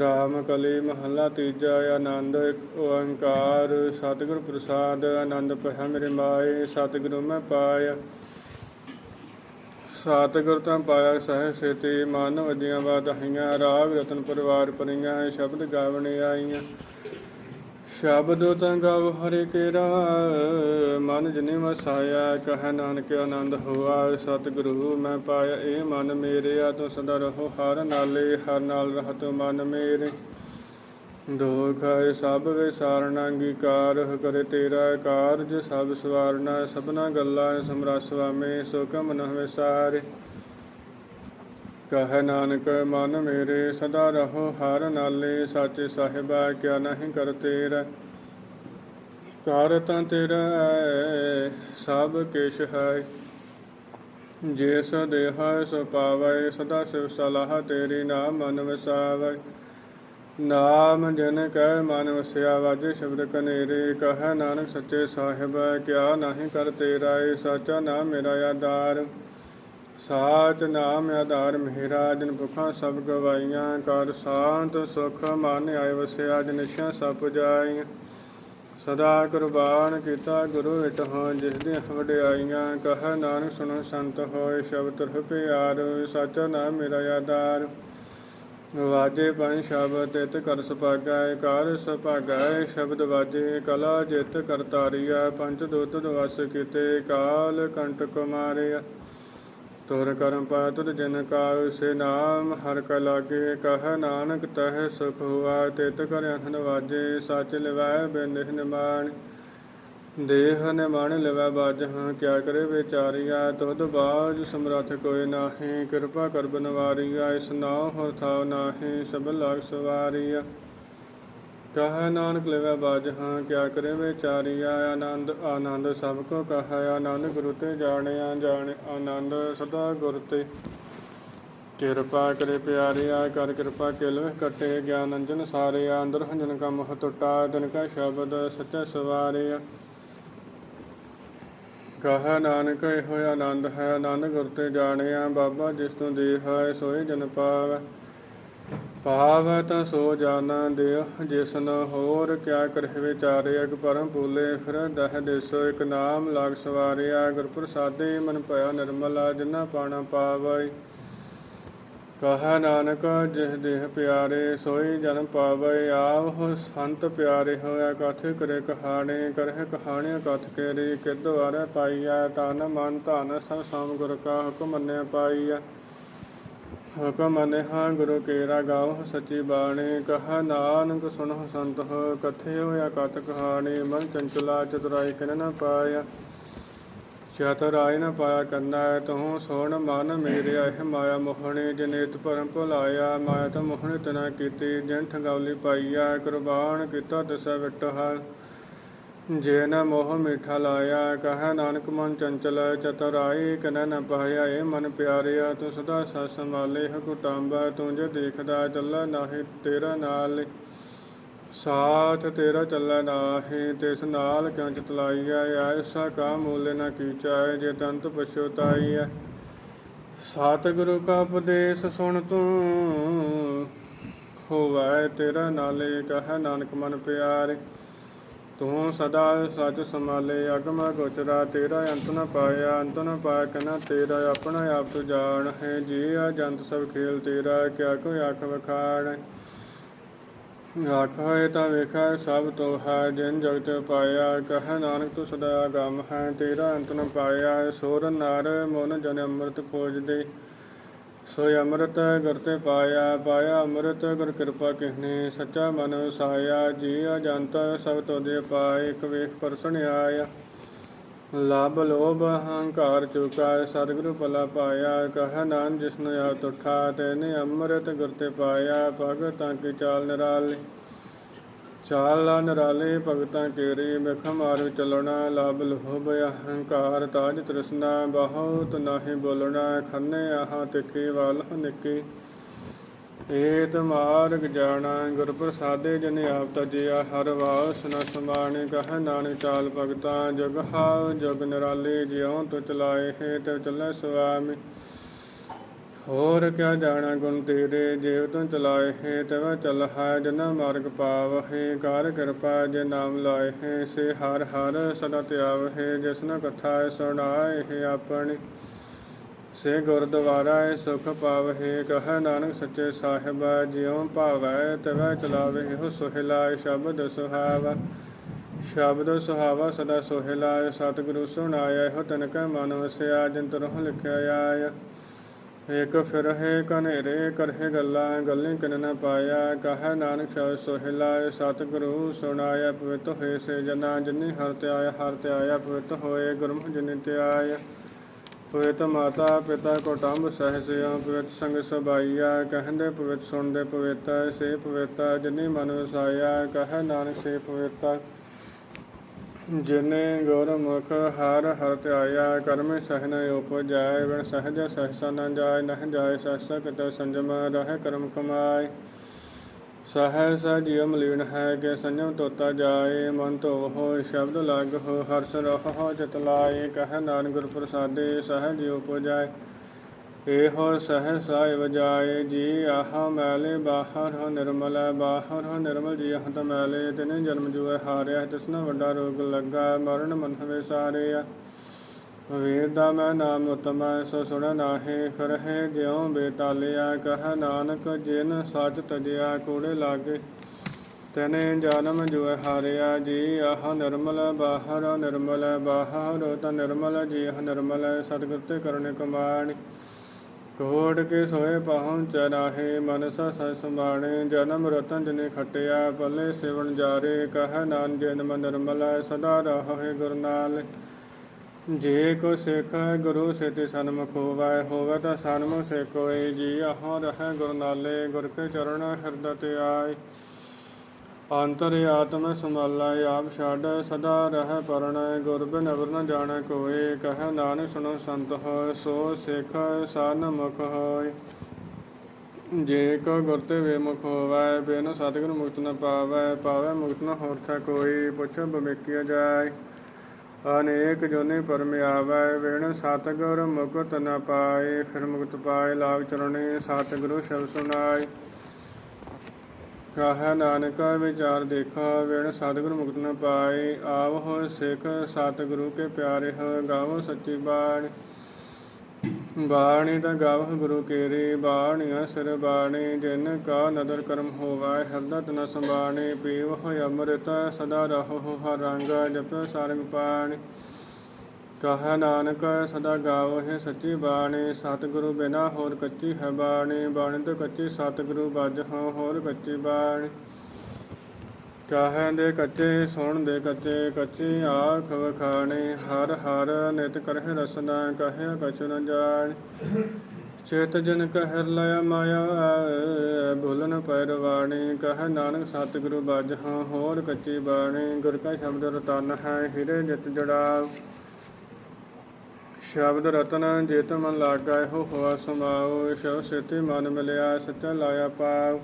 ਰਾਮ ਕਲੀ ਮਹੱਲਾ ਤੀਜਾ, ਆਨੰਦ ਇੱਕ ਓੰਕਾਰ। ਸਤਿਗੁਰ ਪ੍ਰਸਾਦ, ਆਨੰਦ ਪਹਿ ਮੇਰੇ ਮਾਏ ਸਤਿਗੁਰੂ ਮੈਂ ਪਾਇਆ। ਸਤਿਗੁਰ ਤਾਂ ਪਾਇਆ ਸਹਿ ਸੇਤੀ, ਮਨ ਵਜੀਆਂ ਵਾਧਾਈਆਂ, ਰਾਗ ਰਤਨ ਪਰਿਵਾਰ ਪਰੀਆਂ ਸ਼ਬਦ ਗਾਵਣੇ ਆਈਆਂ। ਸ਼ਬਦ ਤਾਂ ਗਾਵ ਹਰਿ ਕੇਰਾ, ਮਨ ਜਨੇ ਵਸਾਇਆ, ਕਹ ਨਾਨਕ ਆਨੰਦ ਹੋਆ, ਸਤਿਗੁਰੂ ਮੈਂ ਪਾਇਆ ਇਹ ਮਨ ਮੇਰੇ, ਆ ਤੂੰ ਸਦਾ ਰਹੋ ਹਰ ਨਾਲੇ, ਹਰ ਨਾਲ ਰਹਤ ਮਨ ਮੇਰੇ। ਦੋਖ ਹੈ ਸਭ ਵਿਸਾਰਣਾ, ਅੰਗੀਕਾਰ ਕਰੇ ਤੇਰਾ ਕਾਰਜ, ਸਭ ਸਵਾਰਨਾ, ਸਭਨਾ ਗੱਲਾਂ ਸਮਰਸ ਸੁਆਮੀ ਸੋ ਕਮ ਵਿਸਾਰੇ। ਕਹ ਨਾਨਕ, ਮਨ ਮੇਰੇ ਸਦਾ ਰਹੋ, ਹਰ ਨਾਲੇ ਸਾਚੇ ਸਾਹਿਬਾ, ਕਿਆ ਨਹੀਂ ਕਰ ਤੇਰਾ। ਕਰ ਤਾਂ ਤੇਰਾ ਸਭ ਕਿਛ ਹੈ। ਜਿਸ ਦੇਹ ਸੋ ਪਾਵੈ, ਸਦਾ ਸਿਵ ਸਲਾਹ ਤੇਰੀ ਨਾਮ ਮਨ ਵਸਾਵੈ ਨਾਮ ਜਨ ਕੈ ਮਨ ਵਸਿਆ ਵਾਜੇ ਸ਼ਬਦ ਕਨੇਰੇ, ਕਹ ਨਾਨਕ ਸੱਚੇ ਸਾਹਿਬ, ਕਿਆ ਨਹੀਂ ਕਰ ਤੇਰਾ ਏ ਸਾਚਾ ਨਾਮ ਮੇਰਾ ਆਧਾਰ। ਸਾਚ ਨਾਮ ਆਧਾਰ ਮੇਰਾ ਜਨ ਭੁਖਾਂ ਸਭ ਗਵਾਈਆਂ, ਕਰ ਸ਼ਾਂਤ ਸੁਖ ਮਨ ਆਏ ਵਸਿਆ, ਜਨ ਨਿਸ਼ਾ ਸਭ ਜਾਈਆਂ। ਸਦਾ ਕੁਰਬਾਨ ਕੀਤਾ ਗੁਰੂ ਵਿਟ ਹੋ, ਜਿਸ ਦੀਆਂ ਵਡਿਆਈਆਂ, ਕਹ ਨਾਨਕ ਸੁਣੋ ਸੰਤ ਹੋਏ, ਸ਼ਬਦ ਰਹ ਪਿਆਰ, ਸਚ ਨਾਮ ਮੇਰਾ ਆਧਾਰ। ਵਾਜੇ ਪੰਜ ਸ਼ਬਦ ਤਿਤ ਕਰ ਸੁਭਾਗੈ ਕਰ ਸੁਭਾਗੈ ਸ਼ਬਦ ਵਾਜੇ, ਕਲਾ ਜਿਤ ਕਰਤਾਰੀਆ ਪੰਜ ਦੁੱਤ ਦਵਸ ਕੀਤੇ, ਕਾਲ ਕੰਟਕ ਮਾਰਿਆ। ਤੁਰ ਕਰਮ ਪਾ ਤੁਰ ਜਨ ਕਾ ਸੇ ਨਾਮ, ਹਰ ਕਾ ਲਾਗੇ ਕਹ ਨਾਨਕ ਤਹ ਸੁਖ ਹੁਆ, ਤਿਤ ਕਰ ਅਨੰਦ ਵਾਜੇ, ਸੱਚ ਲਿਵੈ ਬਿਨਿਹ ਨਿਮਾਨ ਦੇਹ ਨਿਮਾਨ ਲਿਵੈ ਬਾਜ ਹਾਂ, ਕਿਆ ਕਰੇ ਵਿਚਾਰੀਆ, ਤੁਧ ਬਾਜ ਸਮਰਥ ਕੋਇ ਨਾਹੀ, ਕਿਰਪਾ ਕਰ ਬਨਵਾਰੀਆ, ਇਸ ਨਾਮ ਹੋਰ ਥਾਉ ਨਾਹੀ, ਸਭ ਲਾਗ ਸਵਾਰੀਆ। ਕਹ ਨਾਨਕ ਲਿਵੈ ਬਾਜ ਹਾਂ, ਕਿਆ ਕਰੇ ਵਿਚਾਰੀਆ ਆਨੰਦ ਆਨੰਦ ਸਭ ਕੋ ਕਹੈ, ਆਨੰਦ ਗੁਰੂ ਤੇ ਜਾਣਿਆ ਜਾਣ, ਆਨੰਦ ਸਦਾ ਗੁਰ ਤੇ। ਕਿਰਪਾ ਕਰੇ ਪਿਆਰਿਆ, ਕਰ ਕਿਰਪਾ ਕਿਲ ਕਟੇ, ਗਿਆਨ ਅੰਜਨ ਸਾਰਿਆ, ਅੰਦਰ ਹੰਜਨ ਕਾ ਮੋਹ ਟੁੱਟਾ ਤਿਨ ਕਾ ਸ਼ਬਦ ਸੱਚਾ ਸਵਾਰਿਆ। ਕਹ ਨਾਨਕ, ਇਹੋ ਆਨੰਦ ਹੈ, ਆਨੰਦ ਗੁਰ ਤੇ ਜਾਣਿਆ, ਬਾਬਾ ਜਿਸ ਤੋਂ ਦੇਹ ਹੈ, ਸੋਏ ਜਨ ਪਾਵੈ। ਪਾਵੈ ਤਾਂ ਸੋ ਜਾਣਾ ਦੇਹ ਜਿਸਨ ਹੋਰ ਕਿਆ ਕਰਹਿ ਵਿਚਾਰੇ, ਅਗ ਪਰਮ ਭੂਲੇ ਫਿਰ ਦਹ ਦੇਸੋ, ਇਕ ਨਾਮ ਲਾਗ ਸਵਾਰਿਆ ਗੁਰ ਪ੍ਰਸਾਦੇ, ਮਨ ਭਇਆ ਨਿਰਮਲਾ ਜਿਨਾ ਪਾਣਾ ਪਾਵੈ। ਕਹ ਨਾਨਕ ਜਿਸ ਦੇਹ ਪਿਆਰੇ, ਸੋਈ ਜਨਮ ਪਾਵੈ। ਆਵ ਸੰਤ ਪਿਆਰੇ ਹੋਇਆ ਕਥ ਕਰੇ ਕਹਾਣੇ, ਕਰਹਿ ਕਹਾਣੀਆਂ ਕਥ ਕੇਰੀ। ਕਿਦ ਵਾਰੇ ਪਾਈਆ ਤਨ ਮਨ ਧਨ ਸਭ ਸਮ ਗੁਰ ਕਾ ਹੁਕਮ ਮੰਨਿਆ ਪਾਈਆ ਹੁਕਮ ਮੰਨਿਆ ਗੁਰੂ ਕੇਰਾ ਗਾਉ ਸਚੀ ਬਾਣੀ, ਕਹਾ ਨਾਨਕ ਸੁਣੋ ਸੰਤ ਹੋ ਕਥੇ ਹੋਇਆ ਕਥ ਕਹਾਣੀ, ਮਨ ਚੰਚਲਾ ਚਤੁਰਾਈ ਕਿਨ ਨ ਪਾਇਆ ਚਤੁਰਾਈ ਨ ਪਾਇਆ ਕਰਨਾ ਤੂੰ ਸੁਣ ਮਨ ਮੇਰੇ ਇਹ ਮਾਇਆ ਮੋਹਣੀ ਜਨੇਤ ਪਰਮ ਭੁਲਾਇਆ, ਮਾਇਆ ਤਾਂ ਮੋਹਣੀ ਤਨਾ ਕੀਤੀ, ਜਿਨ ਠਗੌਲੀ ਪਾਈਆ ਕੁਰਬਾਨ ਕੀਤਾ ਤਿਸ ਵਿਟਹਾ। ਜੇ ਨ ਮੋਹ ਮਿਠਾ ਲਾਇਆ, ਕਹ ਨਾਨਕ ਮਨ ਚੰਚਲ, ਚਤੁਰਾਈ ਕਨ ਨ ਪਾਇਆ ਏ ਮਨ ਪਿਆਰਿਆ, ਤੂੰ ਸਦਾ ਸਤ ਸੰਭਾਲੇ ਹਕੁਟਾਂਬਾ ਤੂੰ ਜੇ ਦੇਖਦਾ ਚੱਲਾ ਨਾਹੀ, ਤੇਰਾ ਨਾਲ ਸਾਥ ਤੇਰਾ ਚੱਲੈ ਨਾਹੀ, ਤਿਸ ਨਾਲ ਕਿਉ ਚਤਲਾਈਐ? ਐਸਾ ਕਾ ਮੂਲ ਨ ਕੀਚੈ, ਜੇ ਤੰਤ ਪਛੋਤਾਈਐ ਸਤਿਗੁਰੂ ਕਾ ਉਪਦੇਸ਼ ਸੁਣ ਤੂੰ ਹੋਵੈ ਤੇਰਾ ਨਾਲੇ, ਕਹ ਨਾਨਕ ਮਨ ਪਿਆਰੇ। ਤੂੰ ਸਦਾ ਸੱਚ ਸੰਭਾਲੇ, ਅਗਮ ਗੋਚਰਾ ਤੇਰਾ ਅੰਤ ਨ ਪਾਇਆ, ਅੰਤ ਨ ਪਾਇਆ ਕਨਾ ਤੇਰਾ, ਆਪਣਾ ਆਪ ਤੂੰ ਜਾਣ। ਹੈ ਜੀ, ਆ ਜੰਤ ਸਭ ਖੇਲ ਤੇਰਾ, ਕਿਆ ਕੋਈ ਆਖ ਵਖਾਣ ਆਖ ਹੋਏ ਤਾਂ ਵੇਖਾ, ਸਭ ਤੋ ਹੈ ਜਿਨ ਜਗਤ ਪਾਇਆ। ਕਹ ਨਾਨਕ, ਤੂੰ ਸਦਾ ਗਮ ਹੈ, ਤੇਰਾ ਅੰਤ ਨ ਪਾਇਆ। ਸੋਰ ਨਰ, ਮਨ ਜਨ ਅੰਮ੍ਰਿਤ ਖੋਜਦੇ ਸੋਇ ਅੰਮ੍ਰਿਤ ਗੁਰ ਤੇ ਪਾਇਆ ਪਾਇਆ ਅੰਮ੍ਰਿਤ ਗੁਰ ਕਿਰਪਾ ਕਿਹਨੇ ਸੱਚਾ ਮਨ ਵਸਾਇਆ ਜੀ ਅਜੰਤ ਸਭ ਤੋਦੇ ਪਾਇ ਇੱਕ ਵੇਖ ਪਰਸਣ ਆਇਆ। ਲਬ ਲੋਭ, ਹੰਕਾਰ ਚੁਕਾ ਸਤਿਗੁਰੂ ਭਲਾ ਪਾਇਆ, ਕਹ ਨਾਨ ਜਿਸਨੂੰ ਆ ਤੁਠਾ, ਤੈਨੇ ਅੰਮ੍ਰਿਤ ਗੁਰ ਤੇ ਪਾਇਆ, ਭਗਤਾਂ ਕੀ ਚਾਲ ਨਿਰਾਲੇ। ਚਾਲ ਨਿਰਾਲੇ ਭਗਤਾਂ ਕੇਰੀ ਬਿਖ ਮਾਰ ਚੱਲਣਾ ਲਬ ਲੋਭ ਅਹੰਕਾਰ, ਤਾਜ ਤ੍ਰਿਸ਼ਨਾ, ਬਹੁਤ ਨਾਹੀ ਬੋਲਣਾ, ਖੰਨੇ ਆਹ ਤਿੱਖੀ ਵੱਲ ਨਿੱਕੀ। ਏਤ ਮਾਰਗ ਜਾਣਾ ਗੁਰ ਪ੍ਰਸਾਦੇ ਜਨ ਆਪ ਤਜਿਆ, ਹਰ ਵਾਸ ਨ ਸਮਾਣੇ ਕਹ ਨਾਨਕ ਚਾਲ ਭਗਤਾ, ਜਗ ਹਾਉ ਜਗ ਨਿਰਾਲੇ, ਜਿਉ ਤੁ ਚਲਾਏ ਹੈ ਤੇ ਚੱਲੇ ਸੁਆਮੀ। ਹੋਰ ਕਿਆ ਜਾਣਾ ਗੁਣ ਤੇਰੇ ਜੀਵ ਤੂੰ ਚਲਾਏ ਹੈ ਤਵ ਚਲ ਹੈ ਜਨ ਮਾਰਗ ਪਾਵਹਿ, ਕਾਰ ਕਿਰਪਾ ਜੇ ਨਾਮ ਲਾਏ ਹੈ ਸੇ ਹਰ ਹਰ ਸਦਾ ਧਿਆਵ ਹੈ ਜਿਸਨ ਕਥਾ ਸੁਣਾਏ ਹੈ ਆਪਣੀ। ਸੇ ਗੁਰਦੁਆਰਾ ਸੁਖ ਪਾਵਹਿ, ਕਹ ਨਾਨਕ ਸੱਚੇ ਸਾਹਿਬ, ਜਿਉ ਭਾਵੈ ਤਵੈ ਚਲਾਵੇ ਹੋ ਸੁਹਿਲਾ ਸ਼ਬਦ ਸੁਹਾਵਾ। ਸ਼ਬਦ ਸੁਹਾਵਾ ਸਦਾ ਸੁਹਿਲਾ ਸਤਿਗੁਰੂ ਸੁਣਾਇਆ ਹੋ ਤਨ ਕੈ ਮਨ ਵਸਿਆ, ਜਿਨ ਤਰਹੁ ਲਿਖਿਆ ਆਇਆ। ਇਕ ਫਿਰ ਹੈ ਕਨੇਰੇ ਕਰਹਿ ਗੱਲਾਂ, ਗੱਲੇ ਕਿਨ ਨ ਪਾਇਆ, ਕਹ ਨਾਨਕ ਸ਼ਬਦ ਸੁਹਿਲਾ ਸਤਿਗੁਰੂ ਸੁਣਾਇਆ, ਪਵਿੱਤ ਹੋਏ ਸੇ ਜਨਾ, ਜਿਨੀ ਹਰ ਤੇ ਹਰ ਤੇ ਆਇਆ ਪਵਿੱਤ ਹੋਏ ਗੁਰਮੁਖ ਜਿਨੀ ਤੇ ਆਇਆ ਪਵਿੱਤ ਮਾਤਾ, ਪਿਤਾ ਕੋਟੰਬ ਸਹਸਿਆ ਪਵਿੱਤ ਸੰਗ ਸਭਾਈਆ ਕਹਿੰਦੇ ਪਵਿੱਤ ਸੁਣਦੇ ਪਵਿੱਤ, ਸੇ ਪਵਿੱਤ, ਜਿਨੀ ਮਨ ਵਸਾਇਆ, ਕਹ ਨਾਨਕ ਸੇ ਪਵਿੱਤ। ਜਿਨੇ ਗੁਰਮੁਖ ਹਰ ਹਰ ਧਿਆਇਆ, ਕਰਮ ਸਹਿਨ ਉਪਜਾਇ ਬਿਨ ਸਹਿਜ ਸਹਸਾ ਨ ਜਾਏ, ਨਹ ਜਾਏ ਸਹਸਾ ਕਿਤ ਸੰਜਮ ਰਹਿ ਕਰਮ ਕਮਾਏ। ਸਹਸ ਜੀਵ ਮਲੀਨ ਹੈ ਕਿ ਸੰਜਮ ਤੋਤਾ ਜਾਏ, ਮਨ ਧੋ ਹੋ ਸ਼ਬਦ ਲਗ ਹੋ ਹਰਸ ਰਹੁ ਚਿਤ ਲਾਏ, ਕਹਿ ਨਾਨਕ ਗੁਰ ਪ੍ਰਸਾਦੇ ਸਹਜ ਉਪਜਾਏ। ਇਹੋ ਸਹਸਾਇ ਵਜਾਏ ਜੀ ਆਹ ਮੈਲੇ ਬਾਹਰ ਹੋ ਨਿਰਮਲ ਬਾਹਰ ਹੋ ਨਿਰਮਲ ਜੀ ਹੰਤ ਮੈਲੇ। ਤਿਨੇ ਜਨਮ ਜੁਐ ਹਾਰਿਆ, ਤਿਸਨਾ ਵੱਡਾ ਰੋਗ ਲੱਗਾ, ਮਰਨ ਮਨ ਹਵੇ ਆ। ਵੇਦ ਦਾ ਮੈਂ ਨਾਮ ਉਤਮ ਸੋ ਸੁਣ ਨਾਹੀ, ਕਰਹਿ ਜਿਉ ਬੇਤਾਲਿਆ, ਕਹ ਨਾਨਕ ਜਿਨ ਸੱਚ ਤਜਿਆ, ਕੂੜੇ ਲਾਗੇ। ਤਨੇ ਜਨਮ ਜੁਐ ਹਾਰਿਆ, ਜੀ ਆਹ ਨਿਰਮਲ ਬਾਹਰ ਨਿਰਮਲ ਬਾਹਰ ਤ ਨਿਰਮਲ ਜੀ ਆਹ ਨਿਰਮਲ ਸਤਿਗੁਰ ਤੇ ਕਰਨੇ ਕਮਾਣੀ ਕੋੜ ਕੇ ਸੋਏ ਪਹੁੰਚ ਰਾਹੇ ਮਨਸਾ ਸੈ ਸੰਭਾਣੇ ਜਨਮ ਰਤਨ ਜਨੇ ਖਟਿਆ ਪੱਲੇ ਸੇਵਨ ਜਾਰੇ, ਕਹ ਨਾਨ ਜਨਮ ਨਿਰਮਲ, ਸਦਾ ਰਹੇ ਗੁਰ ਨਾਲ। ਜੇ ਕੋ ਸਿੱਖ ਗੁਰੂ ਸੇ ਤੇ ਸਨਮੁਖ ਹੋਵੈ ਹੋਵੈ ਤਾਂ ਸਨਮੁਖ ਸੇ ਕੋਈ ਜੀ ਆਹ ਰਹਿ ਗੁਰ ਨਾਲੇ, ਗੁਰ ਕੇ ਚਰਨ ਹਿਰਦੈ ਤੇ ਆਏ। ਅੰਤਰ ਆਤਮ ਸੰਭਾਲਾ ਆਪ ਛੱਡ, ਸਦਾ ਰਹਿ ਪਰਣ, ਗੁਰ ਬਿਨ ਅਵਰ ਨ ਜਾਣੈ ਕੋਏ ਕਹ ਨਾਨਕ ਸੁਣੋ ਸੰਤ ਹੋ ਸੋ ਸਿੱਖ ਸਨ ਮੁਖ ਹੋਏ ਜੇ ਕੋ ਗੁਰ ਤੇ ਵੇਮੁਖ ਹੋਵੈ, ਬਿਨ ਸਤਿਗੁਰ ਮੁਕਤ ਨ ਪਾਵੈ ਪਾਵੈ ਮੁਕਤ ਨ ਹੋਰ ਥਾ ਕੋਈ, ਪੁੱਛ ਬਵੇਕੀਆ ਜਾਏ ਅਨੇਕ ਜੋਨੇ ਪਰਮ ਆਵੈ ਵੇਣ ਸਤਿਗੁਰ ਮੁਕਤ ਨ ਪਾਏ। ਫਿਰ ਮੁਕਤ ਪਾਏ ਲਾਭ ਚਰਣੇ ਸਤਿਗੁਰੂ ਸ਼ਬਦ ਸੁਣਾਏ। ਕਹ ਨਾਨਕ ਵਿਚਾਰ ਦੇਖਾ, ਵੇਣ ਸਤਿਗੁਰ ਮੁਕਤ ਨ ਪਾਏ। ਆਵ ਹੋ ਸਿੱਖ ਸਤਿਗੁਰੂ ਕੇ ਪਿਆਰੇ ਹੋ, ਗਾਵੋ ਸੱਚੀ ਬਾਣੀ। ਬਾਣੀ ਤਾਂ ਗਾਵਹ ਗੁਰੂ ਕੇਰੇ, ਬਾਣੀ ਸਿਰ ਬਾਣੀ। ਜਿਨ ਕਾ ਨਦਰ ਕਰਮ ਹੋਵੈ ਹਿਰਦਤ ਨ ਸੰਬਾਣੇ ਪੀਵ ਹੋਇ ਅੰਮ੍ਰਿਤ ਸਦਾ ਰਹੋ ਹਰ ਰੰਗ, ਜਪਿ ਸਾਰੰਗ ਪਾਣੀ। ਕਹ ਨਾਨਕ ਸਦਾ ਗਾਵੋ ਹੈ ਸੱਚੀ ਬਾਣੀ, ਸਤਿਗੁਰੂ ਬਿਨਾ ਹੋਰ ਕੱਚੀ ਹੈ ਬਾਣੀ ਬਾਣੀ ਤੋਂ ਕੱਚੀ ਸਤਿਗੁਰੂ ਬਜ ਹਾਂ ਹੋਰ ਕੱਚੀ ਬਾਣੀ। ਕਹੈ ਦੇ ਕੱਚੇ, ਸੁਣ ਦੇ ਕੱਚੇ, ਕੱਚੀ ਆਖ ਵਖਾਣੇ, ਹਰ ਹਰ ਨਿਤ ਕਰਹਿ ਰਸਨਾ, ਕਹਿ ਕਛੁ ਨ ਜਾਣ। ਚੇਤ ਜਨ ਕਹਿ ਲਿਆ ਮਾਇਆ, ਭੁਲਨ ਪੈਰਵਾਣੀ ਕਹ ਨਾਨਕ ਸਤਿਗੁਰੂ ਬੱਜ ਹਾਂ ਹੋਰ ਕੱਚੀ ਬਾਣੀ। ਗੁਰ ਕਾ ਸ਼ਬਦ ਰਤਨ ਹੈ, ਹਿਰੇ ਜਿਤ ਜੜਾ ਸ਼ਬਦ ਰਤਨ ਜੇਤ ਮਨ ਲਾਗਾ ਹੋ ਹੋਆ ਸਮਾਓ ਸ਼ਬ ਸੇਤੀ ਮਨ ਮਿਲਿਆ, ਸੱਚਾ ਲਾਇਆ ਪਾਉ।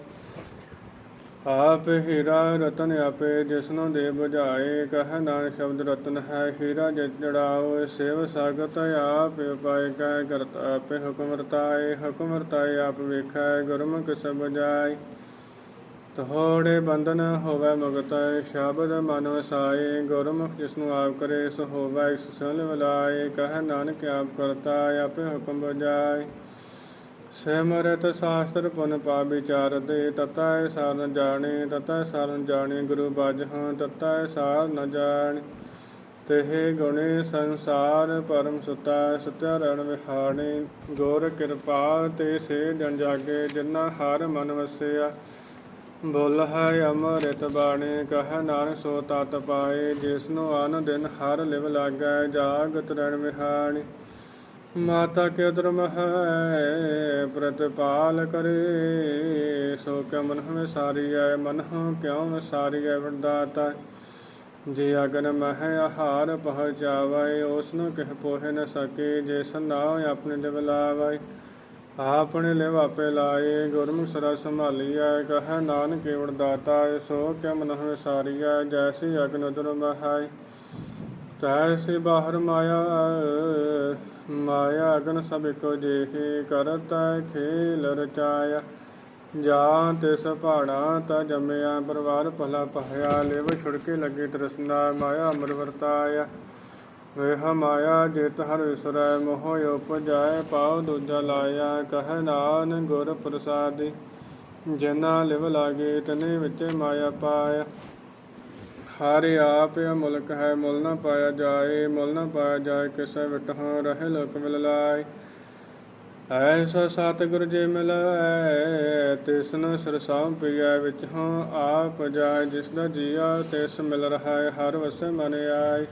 ਆਪ ਹੀਰਾ ਰਤਨ ਆਪੇ, ਜਿਸਨੂੰ ਦੇ ਬੁਝਾਏ, ਕਹ ਨਾਨਕ ਸ਼ਬਦ ਰਤਨ ਹੈ, ਹੀਰਾ ਜਿਤ ਜੜਾਓ ਸੇਵ ਸਾਗਤ ਆਪ ਉਪਾਇ ਕੈ ਕਰਤ ਆਪੇ ਹੁਕਮ ਰਤਾਏ ਹੁਕਮ ਰਤਾਏ, ਆਪ ਵੇਖੈ, ਗੁਰਮੁਖ ਸਭ ਜਾਈ ਤਹੋੜੇ ਬੰਧਨ ਹੋਵੇ ਮੁਕਤ, ਸ਼ਬਦ ਮਨ ਵਸਾਏ, ਗੁਰਮੁਖ ਜਿਸਨੂੰ ਆਪ ਕਰੇ ਸੋ ਹੋਵੇ ਇਸ ਸਲ ਵਲਾਏ, ਕਹ ਨਾਨਕ ਆਪ ਕਰਤਾ ਆਪੇ ਹੁਕਮ ਬਜਾਏ ਸਿਮਰਤ ਸ਼ਾਸਤਰ ਪੁਨ ਪਾ ਵਿਚਾਰ ਤਤੈ ਸਾਰ ਨ ਜਾਣੇ, ਤਤੈ ਸਾਰ ਨ ਜਾਣੇ, ਗੁਰੂ ਬਾਜ ਹਾਂ, ਤਤੈ ਸਾਰ ਨ ਜਾਣੇ। ਤੇਹ ਗੁਣੇ ਸੰਸਾਰ ਪਰਮ ਸੁਤਾ ਸਤਿਆ ਰਣ ਵਿਹਾਣੇ। ਗੁਰ ਕਿਰਪਾ ਤੇ ਸੇ ਜਨ ਜਾਗੇ ਜਿਨਾ ਹਰ ਮਨ ਵਸਿਆ ਬੋਲ ਹੈ ਅੰਮ੍ਰਿਤ ਬਾਣੀ, ਕਹ ਨਾਨਕ ਸੋ ਤਤ ਪਾਏ ਜਿਸ ਨੂੰ ਆਨ ਦਿਨ ਹਰ ਲਿਵ ਲਾਗੈ, ਜਾਗਤ ਰਣ ਵਿਹਾਣੀ। ਮਾਤਾ ਕੇ ਧਰਮ ਹੈ ਪ੍ਰਤਪਾਲ ਕਰੇ, ਸੋ ਕਿ ਮਨ ਹਮੇ ਸਾਰੀ ਹੈ ਮਨ ਹਉ ਕਿਉ ਸਾਰੀ ਹੈ ਵਰਦਾਤਾ। ਜੇ ਅਗਨ ਮਹਿ ਆਹਾਰ ਪਹੁੰਚਾਵੇ ਉਸ ਨੂੰ ਕਹਿ ਪੋਹਿ ਨ ਸਕੇ ਜੇ ਸੰਨਾਉ ਆਪਣੇ ਲਿਵ ਲਾਵੇ। ਆਪਣੇ ਲਿਵ ਆਪੇ ਲਾਏ, ਗੁਰਮੁਖ ਸਰਾ ਸੰਭਾਲੀਐ, ਕਹ ਨਾਨਕ ਕੇਵੜ ਦਾਤਾ ਸੋ ਕਿ ਮਨ ਹਮੇ ਜੈਸੀ ਅਗਨ ਧਰਮ ਹੈ ਤੈਸੇ ਬਾਹਰ ਮਾਇਆ ਮਾਇਆ ਅਗਨ ਸਭ ਕੋ ਜਿਹੇ, ਕਰਤ ਖੇਲ ਰਚਾਇਆ। ਜਾਂ ਤਿਸ ਪਹਾੜਾ ਤਾ ਜੰਮਿਆ, ਪਰਿਵਾਰ ਭਲਾ ਪਹਿਆ ਲਿਵ ਛੁੜਕੇ ਲੱਗੇ ਤਰਸਨਾ, ਮਾਇਆ ਅਮਰ ਵਰਤਾਇਆ। ਵੇਹ ਮਾਇਆ ਜਿਤ ਹਰ ਵਿਸਰੈ, ਮੋਹ ਉਪਜਾਏ ਪਾਉ ਦੂਜਾ ਲਾਇਆ, ਕਹ ਨਾਨ ਗੁਰ ਪ੍ਰਸਾਦਿ, ਜਿਨਾ ਲਿਵ ਲਾਗੇ ਤਨੇ ਵਿੱਚ ਮਾਇਆ ਪਾਇਆ। ਹਰਿ ਆਪ ਮੁਲਕ ਹੈ, ਮੁਲ ਨਾ ਪਾਇਆ ਜਾਏ, ਮੁਲ ਨਾ ਪਾਇਆ ਜਾਏ, ਕਿਸੈ ਵਿਟਹੁ ਰਹੇ ਲੋਕ ਮਿਲ ਲਾਏ। ਐਸਾ ਸਤਿਗੁਰ ਜੇ ਮਿਲੈ ਤਿਸਨ ਸਰਸਾਉ ਪਿਆ ਵਿੱਚ ਹਾਂ ਆਪ ਜਾਏ, ਜਿਸ ਦਾ ਜੀਆ ਤਿਸ ਮਿਲ ਰਹਾ ਹਰ ਵਸੇ ਮਨ ਆਏ।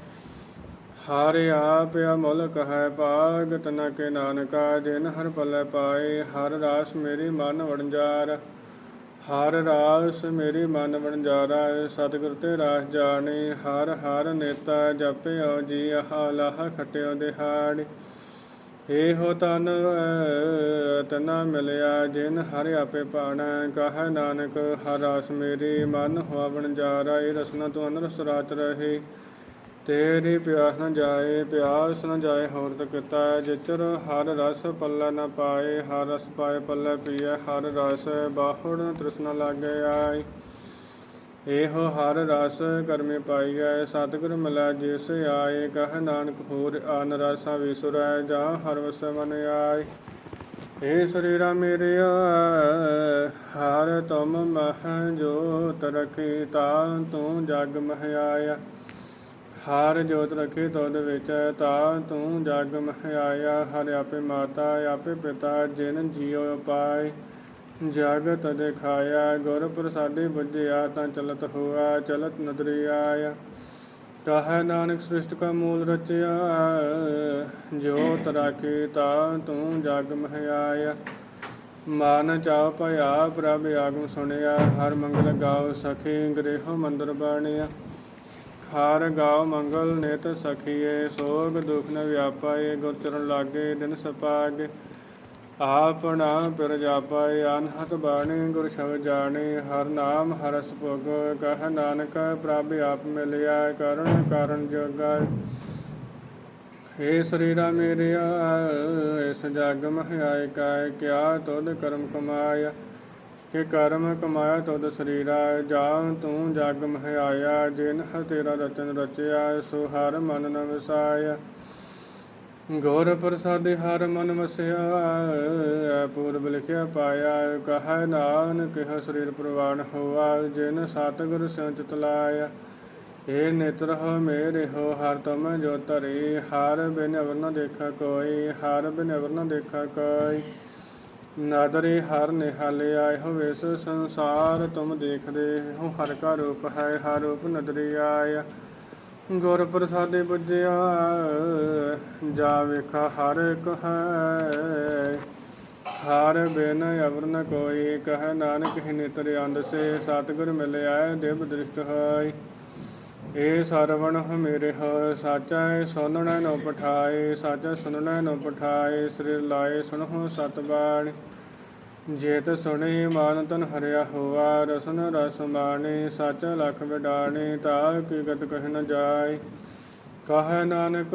ਹਰ ਆਪ ਅਮੁਲਕ ਹੈ ਭਾਗ ਤਨ ਕੇ ਨਾਨਕਾ, ਜਿਨ ਹਰ ਪਲੈ ਪਾਏ, ਹਰ ਰਾਸ ਮੇਰੀ ਮਨ ਵਣਜਾਰ। ਹਰ ਰਾਸ ਮੇਰੀ ਮਨ ਵਣਜਾਰਾ, ਸਤਿਗੁਰ ਤੇ ਰਾਸ ਜਾਣੇ, ਹਰ ਹਰ ਨੇਤਾ ਜਪਿਓ ਜੀ ਆਹ ਲਾਹ ਖਟਿਓ ਦਿਹਾੜੀ। ਇਹੋ ਤਨ ਤਨਾ ਮਿਲਿਆ, ਜਿਨ ਹਰਿ ਆਪੇ ਪਾਣਾ। ਕਹ ਨਾਨਕ, ਹਰ ਰਾਸ ਮੇਰੀ ਮਨ ਹੋਆ ਵਣਜਾਰਾ, ਇਹ ਰਸਨਾ ਤੋਂ ਅਨਰਸ ਰਾਤ ਰਹੇ। ਤੇਰੀ ਪਿਆਸ ਨਾ ਜਾਏ, ਪਿਆਸ ਨ ਜਾਏ, ਹੋਰ ਤਕਤਾ ਜਿਚਰ। ਹਰ ਰਸ ਪੱਲੇ ਨ ਪਾਏ, ਹਰ ਰਸ ਪਾਏ ਪੱਲਾ ਪੀਏ, ਹਰ ਰਸ ਬਾਹੁੜ ਤ੍ਰਿਸ਼ਨਾ ਲਾਗੇ ਆਈ ਇਹੋ ਹਰ ਰਸ ਕਰਮੇ ਪਾਈਐ, ਸਤਿਗੁਰ ਮਿਲੈ ਜਿਸ ਆਏ। ਕਹ ਨਾਨਕ ਹੋਰ ਆਨ ਰਸਾ ਵਿਸੁਰੈ, ਜਾ ਹਰ ਵਸ ਮਨ ਆਏ। ਏ ਸਰੀਰਾ ਮੇਰਿਆ, ਹਰ ਤੁਮ ਮਹ ਜੋਤ ਰਖੀ, ਤਾ ਤੂੰ ਜਗ ਮਹਿ ਆਇਆ। ਹਰ ਜੋਤ ਰਖੇ ਤੁਧ ਵਿੱਚ, ਤਾ ਤੂੰ ਜਗ ਮਹਿ ਹਰ ਆਪੇ ਮਾਤਾ, ਆਪੇ ਪਿਤਾ, ਜਿਨ ਜੀਉ ਪਾਏ। ਜਗਤ ਦਿਖਾਇਆ ਗੁਰ ਪ੍ਰਸਾਦੇ ਬੁੱਝਿਆ, ਤਾਂ ਚਲਤ ਹੋਆ, ਚਲਤ ਨਦਰੀ ਆਇਆ। ਕਹ ਨਾਨਕ ਸ੍ਰਿਸ਼ਟ ਕਾ ਮੂਲ ਰਚਿਆ, ਜੋਤ ਰਾਖੇ, ਤਾ ਤੂੰ ਜਗ ਮਹਿ ਮਾਨ ਚਾਉ ਭਇਆ, ਪ੍ਰਭ ਆਗਮ ਸੁਣਿਆ। ਹਰ ਮੰਗਲ ਗਾਉ ਸਖੇ, ਗ੍ਰਹਿ ਮੰਦਰ ਬਾਣਿਆ। ਹਰ ਗਾਉ ਮੰਗਲ ਨਿਤ ਸਖੀਏ, ਸੋਗ ਦੁਖ ਨ ਵਿਆਪਾਏ, ਗੁਰ ਚਰਨ ਲਾਗੇ, ਦਿਨ ਸਪਾਗੇ। ਆਪਣਾ ਪਿਰ ਜਾਪਾਏ ਅਨਹਤ ਬਾਣੀ, ਗੁਰ ਸ਼ਬਦ ਜਾਣੇ। ਹਰ ਨਾਮ ਹਰਸ ਭੋਗ, ਕਹ ਨਾਨਕ ਪ੍ਰਭ ਆਪ ਮਿਲਿਆ, ਕਰਨ ਕਾਰਨ ਜੋਗਾ। ਏ ਸਰੀਰਾ ਮੇਰਿਆ, ਇਸ ਜਗ ਮਹਿ ਆਏ ਕਾਇ, ਕਿਆ ਤੁਧ ਕਰਮ ਕਮਾਇਆ। ਕਿ ਕਰਮ ਕਮਾਇਆ ਤੁਧ ਸਰੀਰਾ ਜਾਂ ਤੂੰ ਜਗ ਮਹਿਆਇਆ, ਜਿਨ ਹ ਤੇਰਾ ਰਚਨ ਰਚਿਆ, ਸੋ ਹਰ ਮਨ ਨ ਵਸਾਇਆ। ਗੌਰ ਪ੍ਰਸਾਦਿ ਹਰ ਮਨ ਵਸਿਆ ਪੂਰਬ ਲਿਖਿਆ ਪਾਇਆ, ਕਹ ਨਾਨਕ ਕਿਹ ਸਰੀਰ ਪ੍ਰਵਾਨ ਹੋਆ, ਜਿਨ ਸਤਿਗੁਰ ਸੰਚਿਤ ਲਾਇਆ। ਏ ਨਿਤਰ ਹੋ ਮੇਰੇ ਹੋ, ਹਰ ਤਮ ਜੋ ਧਰੇ, ਹਰ ਬਿਨ ਅਵਰ ਨ ਦੇਖਾ ਕੋਈ, ਹਰ ਬਿਨ ਅਵਰ ਨ ਦੇਖਾ ਕੋਈ। ਨਾਦਰੇ ਹਰ ਨਿਹਾਲੇ ਆਏ ਹੋ ਵੇਸ ਸੰਸਾਰ ਤੁਮ ਦੇਖਦੇ ਹੋ, ਹਰ ਕਾ ਰੂਪ ਹੈ, ਹਰ ਰੂਪ ਨਦਰੇ ਆਇਆ। ਗੁਰ ਪ੍ਰਸਾਦੇ ਬੁੱਝਿਆ ਜਾ ਵੇਖਾ ਹਰ ਇੱਕ ਹੈ। ਹਰ ਬਿਨ ਅਵਰ ਨ ਕੋਈ ਕਹ, ਨਾਨਕ ਹੀ ਨਿਤਰ ਅੰਦ ਸੇ, ਸਤਿਗੁਰ ਮਿਲਿਆ, ਦੇਵ ਦ੍ਰਿਸ਼ਟ ਹੈ ਏ ਸਰਵਣ ਮੇਰੇ ਹੋ ਸਾਚਾ ਹੈ ਸੁਨਣਾ ਨੋ ਪਠਾਏ, ਸਾਚਾ ਸੁਨਣਾ ਨੋ ਪਠਾਏ, ਸ੍ਰੀ ਲਾਏ ਸੁਣਹੁ ਸਤ ਜੇਤ ਸੁਣੀ ਮਾਨ ਤਨ ਹਰਿਆ ਹੋਆ, ਰਸਨ ਰਸ ਮਾਣੇ, ਸਚ ਲਖ ਵਿਡਾਣੇ ਤਾ ਕੀ ਗਤ ਕਹਿ ਨ ਜਾਏ। ਕਹ ਨਾਨਕ,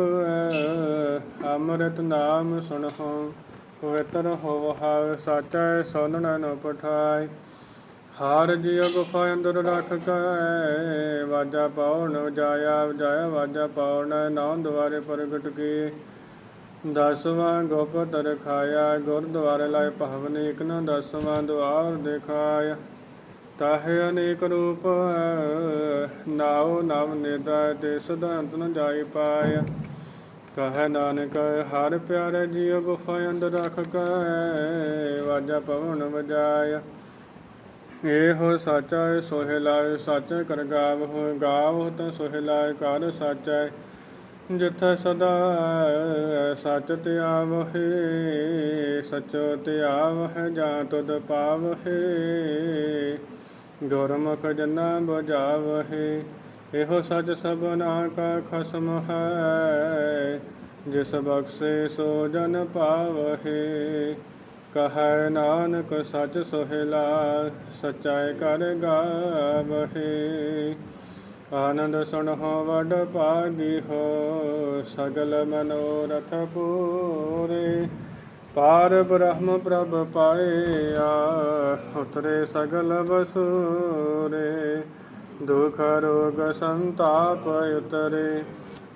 ਅੰਮ੍ਰਿਤ ਨਾਮ ਸੁਣਹੁ ਪਵਿੱਤਰ ਹੋਵ ਹਰ ਸਾਚਾ ਸੁਨਣ ਨ ਪਠਾਏ। ਹਾਰ ਜਿਉ ਗੁਫਾ ਅੰਦਰ ਰੱਖ ਕੇ ਵਾਜਾ ਪਾਉਣ ਜਾਇਆ ਜਾਇਆ ਵਾਜਾ ਪਾਉਣ ਨੌ ਦੁਆਰੇ ਪ੍ਰਗਟ ਕੀ। ਦਸਵਾਂ ਗੁਪਤ ਰਖਾਇਆ ਗੁਰਦੁਆਰੇ ਲਾਇ ਭਵਨ ਇਕ ਦਸਵਾਂ ਦੁਆਰ ਦਿਖਾਇਆ। ਤਾਹੇ ਅਨੇਕ ਰੂਪ, ਨਾਉ ਨਵ ਨਿਦਾ ਤੇ ਸਦਾਂਤ ਨ ਜਾਈ ਪਾਇਆ। ਕਹ ਨਾਨਕ, ਹਰ ਪਿਆਰੇ ਜੀਉ ਗੁਫਾ ਅੰਦਰ ਰੱਖ ਕੇ ਵਾਜਾ ਪਵਨ ਵਜਾਇਆ। ਇਹੋ ਸਾਚਾ ਹੈ ਸੋਹਿ ਲਾਇ, ਸਾਚੇ ਕਰ ਗਾਵ ਹੋ ਗਾਵ ਤਾਂ ਸੋਹਿ ਲਾਇ, ਕਰ ਸਾਚਾ। ਹੈ ਸਦਾ ਸਚ ਤੇ ਆਵਹਿ ਸਚੋ ਤੇ ਆਵਹਿ ਜਾਂ ਤੁਧ ਪਾਵਹਿ। ਗੁਰਮੁਖ ਜਨਾ ਬੁਝਾਵਹਿ, ਇਹੋ ਸਚ ਸਭਨਾ ਕਾ ਖਸਮ ਹੈ। ਜਿਸ ਬਖਸ਼ੇ ਸੋ ਜਨ ਪਾਵਹਿ ਕਹੈ ਨਾਨਕ ਸਚ ਸੋਹਿਲਾ ਸਚਾਇ ਕਰ ਗਾਵਹਿ। ਆਨੰਦ ਸੁਣਹੁ ਵਡ ਭਾਗੀ ਹੋ, ਸਗਲ ਮਨੋਰਥ ਪੂਰੇ। ਪਾਰ ਬ੍ਰਹਮ ਪ੍ਰਭ ਪਾਇਆ, ਉਤਰੇ ਸਗਲ ਬਸੂਰੇ ਦੁਖ ਰੋਗ ਸੰਤਾਪ ਉਤਰੇ,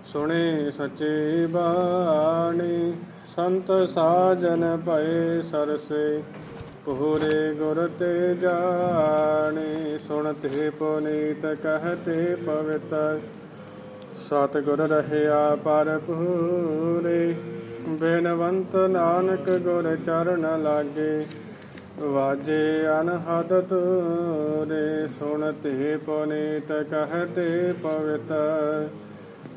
ਸੁਣੇ ਸਚੇ ਬਾਣੀ। ਸੰਤ ਸਾਜਨ ਭਏ ਸਰਸੇ ਪੂਰੇ ਗੁਰ ਤੇ ਜਾਣੇ, ਸੁਣਤੇ ਪੁਨੀਤ ਕਹਤੇ ਪਵਿੱਤਰ। ਸਤ ਗੁਰ ਰਹਿਆ ਪਰ ਪੂਰੇ ਬੇਨਵੰਤ ਨਾਨਕ ਗੁਰ ਚਰਨ ਲਾਗੇ। ਵਾਜੇ ਅਨਹਦ ਤੂਰੇ ਸੁਣਤੇ ਪੁਨੀਤ ਕਹਤੇ ਪਵਿੱਤਰ।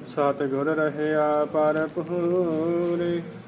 ਸਤ ਗੁਰ ਰਹਿਆ ਪਰ ਪੂਰੇ